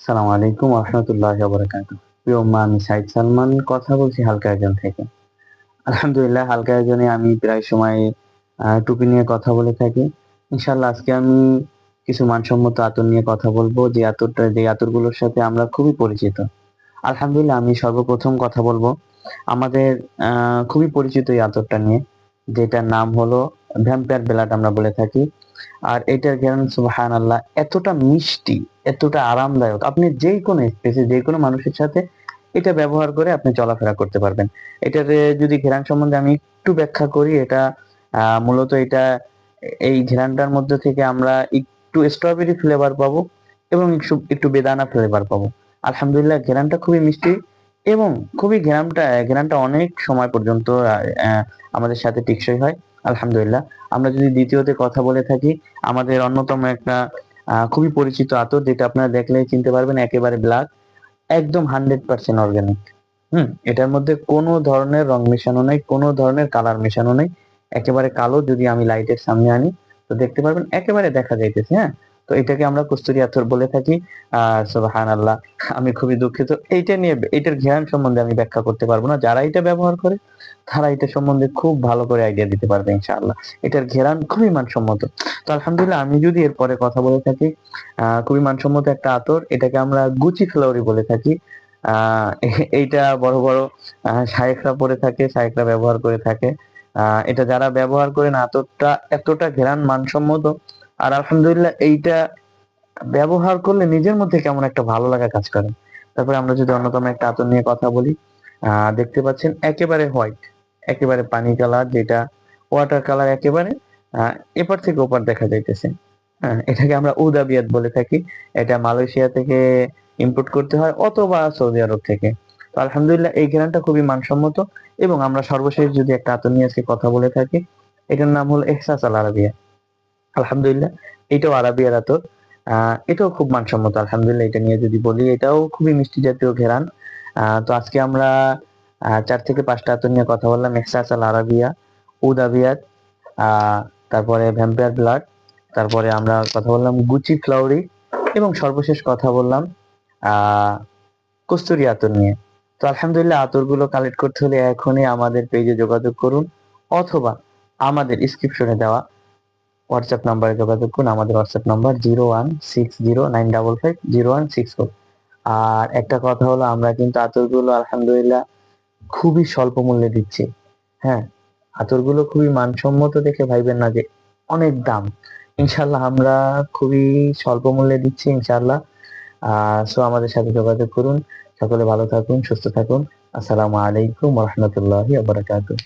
সালাম আলাইকুম রহমতুল্লাহ বরকাত প্রিয় মা, আমি সাইদ সালমান। কথা বলছি হালকা আয়োজন থেকে। আলহামদুলিল্লাহ, হালকা আয়োজনে আমি প্রায় সময় টুপি নিয়ে কথা বলে থাকি। ইনশাল্লাহ আজকে আমি কিছু মানসম্মত আতর নিয়ে কথা বলব। যে আতরটা, যে আতরগুলোর সাথে আমরা খুবই পরিচিত। আলহামদুলিল্লাহ, আমি সর্বপ্রথম কথা বলব আমাদের খুবই পরিচিত এই আতরটা নিয়ে, যেটার নাম হলো ভ্যাম্পায়ার বেলাট আমরা বলে থাকি। আর এটার জ্ঞান সুবাহান আল্লাহ এতটা মিষ্টি, এতটা আরামদায়ক। আপনি যে কোনো স্পেসে যে কোনো মানুষের সাথে এটা ব্যবহার করে আপনি চলাফেরা করতে পারবেন। এটার যদি ঘেরান সম্বন্ধে আমি একটু ব্যাখ্যা করি, এটা মূলত এটা, এই ঘেরানটার মধ্যে থেকে আমরা একটু স্ট্রবেরি ফ্লেভার পাবো এবং একটু বেদানা ফ্লেভার পাবো। আলহামদুলিল্লাহ, ঘেরানটা খুবই মিষ্টি এবং খুবই ঘেরানটা ঘেরানটা অনেক সময় পর্যন্ত আমাদের সাথে টেকসই হয়। আলহামদুলিল্লাহ। আমরা যদি দ্বিতীয়তে কথা বলে থাকি, আমাদের অন্যতম একটা খুবই পরিচিত আতর, যেটা আপনারা দেখলে চিনতে পারবেন, একেবারে ব্ল্যাক একদম হান্ড্রেড পার্সেন্ট অর্গ্যানিক হুম, এটার মধ্যে কোনো ধরনের রং মেশানো নেই, কোনো ধরনের কালার মেশানো নেই, একেবারে কালো, যদি আমি লাইটের সামনে আনি, তো দেখতে পারবেন একেবারে দেখা যাইতেছে হ্যাঁ? তো এটাকে আমরা কস্তুরি আতর বলে থাকি। আর সুবহান আল্লাহ আমি খুবই দুঃখিত। এইটা নিয়ে এটার জ্ঞান সম্বন্ধে আমি ব্যাখ্যা করতে পারব না। যারা এটা ব্যবহার করে তারা এটা সম্বন্ধে খুব ভালো করে আইডিয়া দিতে পারবে ইনশাআল্লাহ। এটার ঘেরান খুবই মানসম্মত। তো আলহামদুলিল্লাহ আমি যদি এরপরে কথা বলে থাকি খুবই মানসম্মত একটা আতর। এটাকে আমরা গুচি ফ্লাওয়ারি বলে থাকি। এইটা বড় বড় আহ, শায়েখরা পরে থাকে শায়েখরা ব্যবহার করে থাকে। এটা যারা ব্যবহার করেন আতরটা এতটা ঘেরান মানসম্মত আর আলহামদুলিল্লাহ এইটা ব্যবহার করলে নিজের মধ্যে কেমন একটা ভালো লাগা কাজ করে। তারপরে আমরা যদি অন্যতম একটা আতর নিয়ে কথা বলি দেখতে পাচ্ছেন একেবারে হোয়াইট, একেবারে পানি কালার যেটা ওয়াটার কালার একেবারে এপার থেকে ওপার দেখা যাইতেছে। এটাকে আমরা উদাবিয়াত বলে থাকি। এটা মালয়েশিয়া থেকে ইম্পোর্ট করতে হয় অথবা সৌদি আরব থেকে। তো আলহামদুলিল্লাহ এই ঘ্রাণটা খুবই মানসম্মত এবং আমরা সর্বশেষ যদি একটা আতর নিয়ে আজকে কথা বলে থাকি, এটার নাম হলো এহসাস আল আরাবিয়া। আলহামদুলিল্লাহ, এটাও আতর আহ, এটাও খুব মানসম্মত, আলহামদুলিল্লাহ এটা নিয়ে যদি বলি, এটাও খুবই মিষ্টি জাতীয় ঘেরান। তো আজকে আমরা চার থেকে পাঁচটা আতর নিয়ে কথা বললাম এহসাস আল আরাবিয়া, উদ আবিয়াত তারপরে ভ্যাম্পায়ার ব্লাড, তারপরে আমরা কথা বললাম গুচি ফ্লাউরি এবং সর্বশেষ কথা বললাম কস্তুরি আতর নিয়ে। তো আলহামদুলিল্লাহ আতরগুলো কালেক্ট করতে হলে এখনই আমাদের পেজে যোগাযোগ করুন অথবা আমাদের ডিসক্রিপশনে দেওয়া হোয়াটসঅ্যাপ নাম্বারে যোগাযোগ করুন। আমাদের WhatsApp number zero one six zero nine double five zero one six four আর একটা কথা হলো, আমরা কিন্তু আতরগুলো আলহামদুলিল্লাহ খুবই স্বল্প মূল্যে দিচ্ছি। হ্যাঁ আতরগুলো খুবই মানসম্মত দেখে ভাইবেন না যে অনেক দাম। ইনশাল্লাহ আমরা খুবই স্বল্প মূল্যে দিচ্ছি ইনশাল্লাহ সো আমাদের সাথে যোগাযোগ করুন। সকলে ভালো থাকুন, সুস্থ থাকুন। আসসালামু আলাইকুম রহমতুল্লাহি আবরাকাতুহ